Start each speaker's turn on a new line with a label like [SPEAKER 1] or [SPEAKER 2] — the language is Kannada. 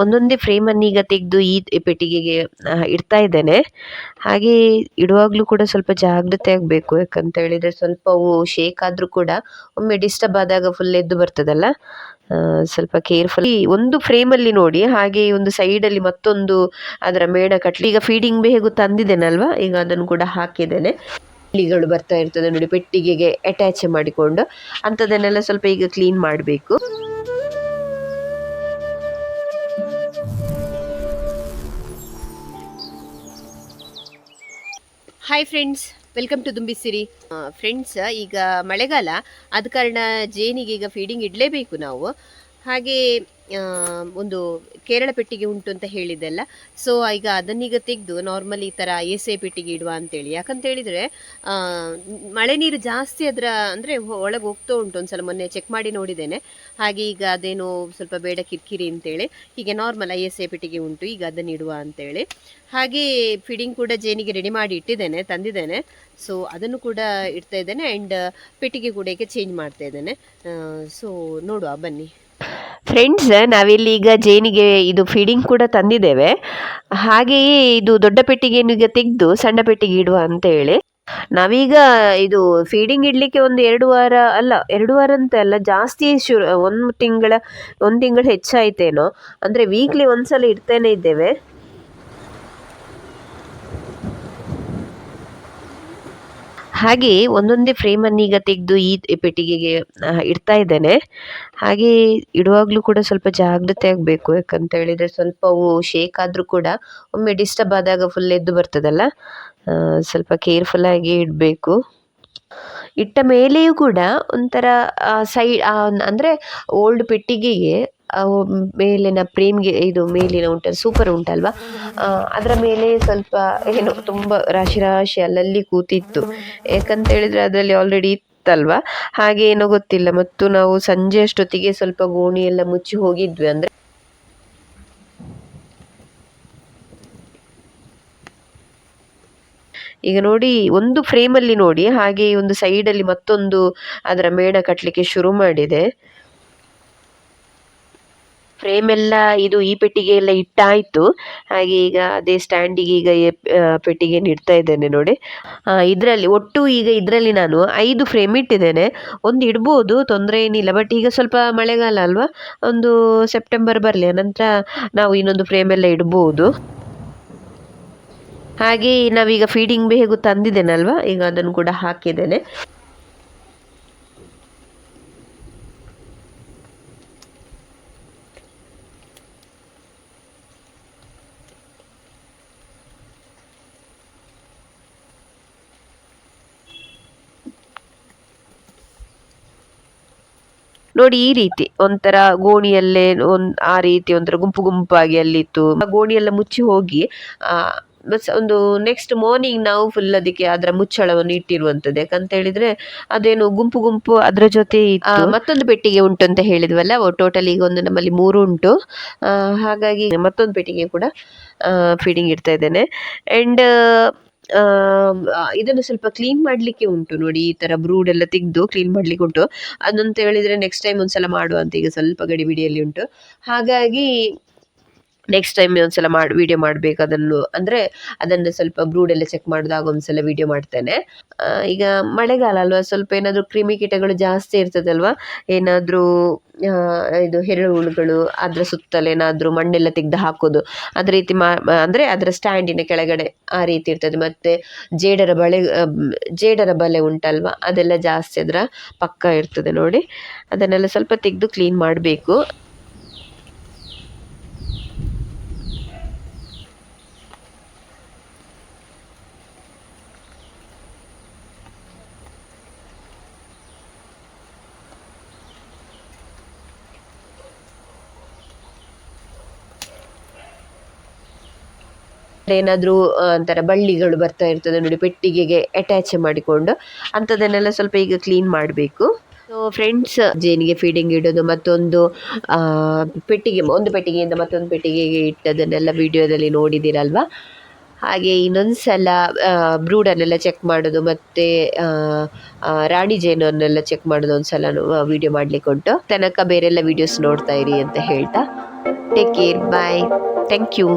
[SPEAKER 1] ಒಂದೊಂದೇ ಫ್ರೇಮನ್ನು ಈಗ ತೆಗೆದು ಈ ಪೆಟ್ಟಿಗೆಗೆ ಇಡ್ತಾ ಇದ್ದೇನೆ. ಹಾಗೆ ಇಡುವಾಗಲೂ ಕೂಡ ಸ್ವಲ್ಪ ಜಾಗ್ರತೆ ಆಗಬೇಕು. ಯಾಕಂತ ಹೇಳಿದ್ರೆ ಸ್ವಲ್ಪ ಶೇಕ್ ಆದರೂ ಕೂಡ ಒಮ್ಮೆ ಡಿಸ್ಟರ್ಬ್ ಆದಾಗ ಫುಲ್ ಎದ್ದು ಬರ್ತದಲ್ಲ? ಸ್ವಲ್ಪ ಕೇರ್ಫುಲ್ ಒಂದು ಫ್ರೇಮಲ್ಲಿ ನೋಡಿ, ಹಾಗೆ ಒಂದು ಸೈಡಲ್ಲಿ ಮತ್ತೊಂದು ಅದರ ಮೇಣ ಕಟ್ಲಿ. ಈಗ ಫೀಡಿಂಗ್ ಬೇಗು ತಂದಿದ್ದೇನಲ್ವಾ? ಈಗ ಅದನ್ನು ಕೂಡ ಹಾಕಿದ್ದೇನೆ. ಇಲಿಗಳು ಬರ್ತಾ ಇರ್ತದೆ ನೋಡಿ, ಪೆಟ್ಟಿಗೆಗೆ ಅಟ್ಯಾಚ್ ಮಾಡಿಕೊಂಡು. ಅಂಥದ್ದನ್ನೆಲ್ಲ ಸ್ವಲ್ಪ ಈಗ ಕ್ಲೀನ್ ಮಾಡಬೇಕು.
[SPEAKER 2] ಹಾಯ್ ಫ್ರೆಂಡ್ಸ್ ವೆಲ್ಕಮ್ ಟು ದುಂಬಿಸಿರಿ ಫ್ರೆಂಡ್ಸ್ ಈಗ ಮಳೆಗಾಲ. ಆದ ಕಾರಣ ಜೇನಿಗೆ ಈಗ ಫೀಡಿಂಗ್ ಇಡಲೇಬೇಕು ನಾವು. ಹಾಗೆ ಒಂದು ಕೇರಳ ಪೆಟ್ಟಿಗೆ ಉಂಟು ಅಂತ ಹೇಳಿದ್ದೆಲ್ಲ. ಸೊ ಈಗ ಅದನ್ನೀಗ ತೆಗೆದು ನಾರ್ಮಲಿ ಈ ಥರ ಎಸೆ ಪೆಟ್ಟಿಗೆ ಇಡುವ ಅಂತೇಳಿ. ಯಾಕಂತ ಹೇಳಿದರೆ ಮಳೆ ನೀರು ಜಾಸ್ತಿ ಅದರ ಅಂದರೆ ಒಳಗೆ ಹೋಗ್ತಾ ಉಂಟು ಒಂದು ಸಲ ಮೊನ್ನೆ ಚೆಕ್ ಮಾಡಿ ನೋಡಿದ್ದೇನೆ. ಹಾಗೆ ಈಗ ಅದೇನೋ ಸ್ವಲ್ಪ ಬೇಡ ಕಿರಿಕಿರಿ ಅಂತೇಳಿ. ಹೀಗೆ ನಾರ್ಮಲ್ ಐ ಎಸ್ ಎ ಪೆಟ್ಟಿಗೆ ಉಂಟು, ಈಗ ಅದನ್ನು ಇಡುವ ಅಂತೇಳಿ. ಹಾಗೆ ಫೀಡಿಂಗ್ ಕೂಡ ಜೇನಿಗೆ ರೆಡಿ ಮಾಡಿ ಇಟ್ಟಿದ್ದೇನೆ, ತಂದಿದ್ದೇನೆ. ಸೊ ಅದನ್ನು ಕೂಡ ಇಡ್ತಾ ಇದ್ದೇನೆ ಆ್ಯಂಡ್ ಪೆಟ್ಟಿಗೆ ಕೂಡ ಈಗ ಚೇಂಜ್ ಮಾಡ್ತಾ ಇದ್ದೇನೆ. ಸೊ ನೋಡುವ, ಬನ್ನಿ.
[SPEAKER 1] ಫ್ರೆಂಡ್ಸ್ ನಾವಿಲ್ಲಿ ಈಗ ಜೇನಿಗೆ ಇದು ಫೀಡಿಂಗ್ ಕೂಡ ತಂದಿದ್ದೇವೆ. ಹಾಗೆಯೇ ಇದು ದೊಡ್ಡ ಪೆಟ್ಟಿಗೆಯನ್ನು ಈಗ ತೆಗೆದು ಸಣ್ಣ ಪೆಟ್ಟಿಗೆ ಇಡುವ ಅಂತ ಹೇಳಿ. ನಾವೀಗ ಇದು ಫೀಡಿಂಗ್ ಇಡಲಿಕ್ಕೆ ಒಂದು ಎರಡು ವಾರ ಅಲ್ಲ, ಎರಡು ವಾರ ಅಂತ ಅಲ್ಲ, ಜಾಸ್ತಿ ಶುರು ಒಂದು ತಿಂಗಳ, ಒಂದು ತಿಂಗಳು ಹೆಚ್ಚಾಯ್ತೇನೋ. ಅಂದರೆ ವೀಕ್ಲಿ ಒಂದ್ಸಲ ಇಡ್ತೇನೆ ಇದ್ದೇವೆ. ಹಾಗೆ ಒಂದೊಂದೇ ಫ್ರೇಮನ್ನು ಈಗ ತೆಗೆದು ಈ ಪೆಟ್ಟಿಗೆಗೆ ಇಡ್ತಾ ಇದ್ದೇನೆ. ಹಾಗೆ ಇಡುವಾಗಲೂ ಕೂಡ ಸ್ವಲ್ಪ ಜಾಗ್ರತೆ ಆಗಬೇಕು. ಯಾಕಂತ ಹೇಳಿದ್ರೆ ಸ್ವಲ್ಪ ಶೇಕ್ ಆದರೂ ಕೂಡ ಒಮ್ಮೆ ಡಿಸ್ಟರ್ಬ್ ಆದಾಗ ಫುಲ್ ಎದ್ದು ಬರ್ತದಲ್ಲ? ಸ್ವಲ್ಪ ಕೇರ್ಫುಲ್ಲಾಗಿ ಇಡಬೇಕು. ಇಟ್ಟ ಮೇಲೆಯೂ ಕೂಡ ಒಂಥರ ಸೈಡ್ ಅಂದರೆ ಓಲ್ಡ್ ಪೆಟ್ಟಿಗೆಗೆ ಮೇಲಿನ ಪ್ರೇಮ್ಗೆ ಇದು ಮೇಲಿನ ಉಂಟು ಸೂಪರ್ ಉಂಟಲ್ವಾ? ಅದರ ಮೇಲೆ ಸ್ವಲ್ಪ ಏನೋ ತುಂಬ ರಾಶಿ ರಾಶಿ ಅಲ್ಲಲ್ಲಿ ಕೂತಿತ್ತು. ಯಾಕಂತ ಹೇಳಿದ್ರೆ ಅದರಲ್ಲಿ ಆಲ್ರೆಡಿ ಇತ್ತಲ್ವಾ? ಹಾಗೆ ಏನೋ ಗೊತ್ತಿಲ್ಲ. ಮತ್ತು ನಾವು ಸಂಜೆ ಅಷ್ಟೊತ್ತಿಗೆ ಸ್ವಲ್ಪ ಗೋಣಿ ಎಲ್ಲ ಮುಚ್ಚಿ ಹೋಗಿದ್ವಿ ಅಂದರೆ ಈಗ ನೋಡಿ ಒಂದು ಫ್ರೇಮಲ್ಲಿ ನೋಡಿ, ಹಾಗೆ ಈ ಒಂದು ಸೈಡಲ್ಲಿ ಮತ್ತೊಂದು ಅದರ ಮೇಣ ಕಟ್ಟಲಿಕ್ಕೆ ಶುರು ಮಾಡಿದೆ. ಫ್ರೇಮ್ ಎಲ್ಲ ಇದು ಈ ಪೆಟ್ಟಿಗೆ ಎಲ್ಲ ಇಟ್ಟಾಯ್ತು. ಹಾಗೆ ಈಗ ಅದೇ ಸ್ಟ್ಯಾಂಡಿಗೆ ಈಗ ಪೆಟ್ಟಿಗೆಯನ್ನು ಇಡ್ತಾ ಇದ್ದೇನೆ ನೋಡಿ. ಇದರಲ್ಲಿ ಒಟ್ಟು ಈಗ ಇದರಲ್ಲಿ ನಾನು ಐದು ಫ್ರೇಮ್ ಇಟ್ಟಿದ್ದೇನೆ. ಒಂದು ಇಡ್ಬೋದು, ತೊಂದರೆ ಏನಿಲ್ಲ. ಬಟ್ ಈಗ ಸ್ವಲ್ಪ ಮಳೆಗಾಲ ಅಲ್ವಾ? ಒಂದು ಸೆಪ್ಟೆಂಬರ್ ಬರಲಿ ನಂತರ ನಾವು ಇನ್ನೊಂದು ಫ್ರೇಮ್ ಎಲ್ಲ ಇಡ್ಬೋದು. ಹಾಗೆ ನಾವೀಗ ಫೀಡಿಂಗ್ ಬೇಗು ತಂದಿದ್ದೇನಲ್ವಾ? ಈಗ ಅದನ್ನು ಕೂಡ ಹಾಕಿದ್ದೇನೆ. ನೋಡಿ ಈ ರೀತಿ ಒಂಥರ ಗೋಣಿಯಲ್ಲೇ ಒಂದ್ ಆ ರೀತಿ ಒಂಥರ ಗುಂಪು ಗುಂಪಾಗಿ ಅಲ್ಲಿತ್ತು. ಗೋಣಿಯೆಲ್ಲ ಗೋಣಿ ಮುಚ್ಚಿ ಹೋಗಿ, ಆ ಒಂದು ನೆಕ್ಸ್ಟ್ ಮಾರ್ನಿಂಗ್ ನಾವು ಫುಲ್ ಅದಕ್ಕೆ ಅದರ ಮುಚ್ಚಳವನ್ನು ಇಟ್ಟಿರುವಂತದ್ದು. ಯಾಕಂತ ಹೇಳಿದ್ರೆ ಅದೇನು ಗುಂಪು ಗುಂಪು ಅದರ ಜೊತೆ ಮತ್ತೊಂದು ಪೆಟ್ಟಿಗೆ ಉಂಟು ಅಂತ ಹೇಳಿದ್ವಲ್ಲ ಟೋಟಲ್ ಈಗ ಒಂದು ನಮ್ಮಲ್ಲಿ ಮೂರು ಉಂಟು. ಹಾಗಾಗಿ ಮತ್ತೊಂದು ಪೆಟ್ಟಿಗೆ ಕೂಡ ಫೀಡಿಂಗ್ ಇಡ್ತಾ ಇದ್ದೇನೆ. ಅಂಡ್ ಇದನ್ನು ಸ್ವಲ್ಪ ಕ್ಲೀನ್ ಮಾಡಲಿಕ್ಕೆ ಉಂಟು ನೋಡಿ, ಈ ಥರ ಬ್ರೂಡ್ ಎಲ್ಲ ತೆಗೆದು ಕ್ಲೀನ್ ಮಾಡ್ಲಿಕ್ಕೆ ಉಂಟು. ಅದಂತ ಹೇಳಿದರೆ ನೆಕ್ಸ್ಟ್ ಟೈಮ್ ಒಂದು ಸಲ ಅಂತ ಈಗ ಸ್ವಲ್ಪ ಗಡಿಬಿಡಿಯಲ್ಲಿ ಉಂಟು. ಹಾಗಾಗಿ ನೆಕ್ಸ್ಟ್ ಟೈಮ್ ಒಂದ್ಸಲ ಮಾಡಿ ವಿಡಿಯೋ ಮಾಡಬೇಕು ಅದನ್ನು. ಅಂದರೆ ಅದನ್ನು ಸ್ವಲ್ಪ ಬ್ರೂಡ್ ಎಲ್ಲ ಚೆಕ್ ಮಾಡಿದಾಗ ಒಂದ್ಸಲ ವಿಡಿಯೋ ಮಾಡ್ತೇನೆ. ಈಗ ಮಳೆಗಾಲ ಅಲ್ವಾ, ಸ್ವಲ್ಪ ಏನಾದರೂ ಕ್ರಿಮಿಕೀಟಗಳು ಜಾಸ್ತಿ ಇರ್ತದಲ್ವಾ? ಏನಾದರೂ ಇದು ಹುಳುಗಳು, ಅದರ ಸುತ್ತಲೂ ಏನಾದರೂ ಮಣ್ಣೆಲ್ಲ ತೆಗೆದು ಹಾಕೋದು, ಅದೇ ರೀತಿ ಮಾ, ಅಂದ್ರೆ ಅದರ ಸ್ಟ್ಯಾಂಡಿನ ಕೆಳಗಡೆ ಆ ರೀತಿ ಇರ್ತದೆ. ಮತ್ತೆ ಜೇಡರ ಬಳೆ ಜೇಡರ ಬಲೆ ಉಂಟಲ್ವಾ, ಅದೆಲ್ಲ ಜಾಸ್ತಿ ಅದರ ಪಕ್ಕ ಇರ್ತದೆ ನೋಡಿ. ಅದನ್ನೆಲ್ಲ ಸ್ವಲ್ಪ ತೆಗೆದು ಕ್ಲೀನ್ ಮಾಡಬೇಕು. ಏನಾದರೂ ಒಂಥರ ಬಳ್ಳಿಗಳು ಬರ್ತಾ ಇರ್ತದೆ ನೋಡಿ, ಪೆಟ್ಟಿಗೆಗೆ ಅಟ್ಯಾಚ್ ಮಾಡಿಕೊಂಡು, ಅಂಥದ್ದನ್ನೆಲ್ಲ ಸ್ವಲ್ಪ ಈಗ ಕ್ಲೀನ್ ಮಾಡಬೇಕು. ಸೊ ಫ್ರೆಂಡ್ಸ್ ಜೇನಿಗೆ ಫೀಡಿಂಗ್ ಇಡೋದು, ಮತ್ತೊಂದು ಪೆಟ್ಟಿಗೆ, ಒಂದು ಪೆಟ್ಟಿಗೆಯಿಂದ ಮತ್ತೊಂದು ಪೆಟ್ಟಿಗೆಗೆ ಇಟ್ಟದನ್ನೆಲ್ಲ ವಿಡಿಯೋದಲ್ಲಿ ನೋಡಿದ್ದೀರಲ್ವಾ ಹಾಗೆ ಇನ್ನೊಂದು ಸಲ ಬ್ರೂಡನ್ನೆಲ್ಲ ಚೆಕ್ ಮಾಡೋದು, ಮತ್ತು ರಾಣಿ ಜೇನನ್ನೆಲ್ಲ ಚೆಕ್ ಮಾಡೋದು ಒಂದು ಸಲ ವಿಡಿಯೋ ಮಾಡಲಿಕ್ಕೆ ಉಂಟು. ತನಕ ಬೇರೆಲ್ಲ ವಿಡಿಯೋಸ್ ನೋಡ್ತಾ ಇರಿ ಅಂತ ಹೇಳ್ತಾ. Take care bye thank you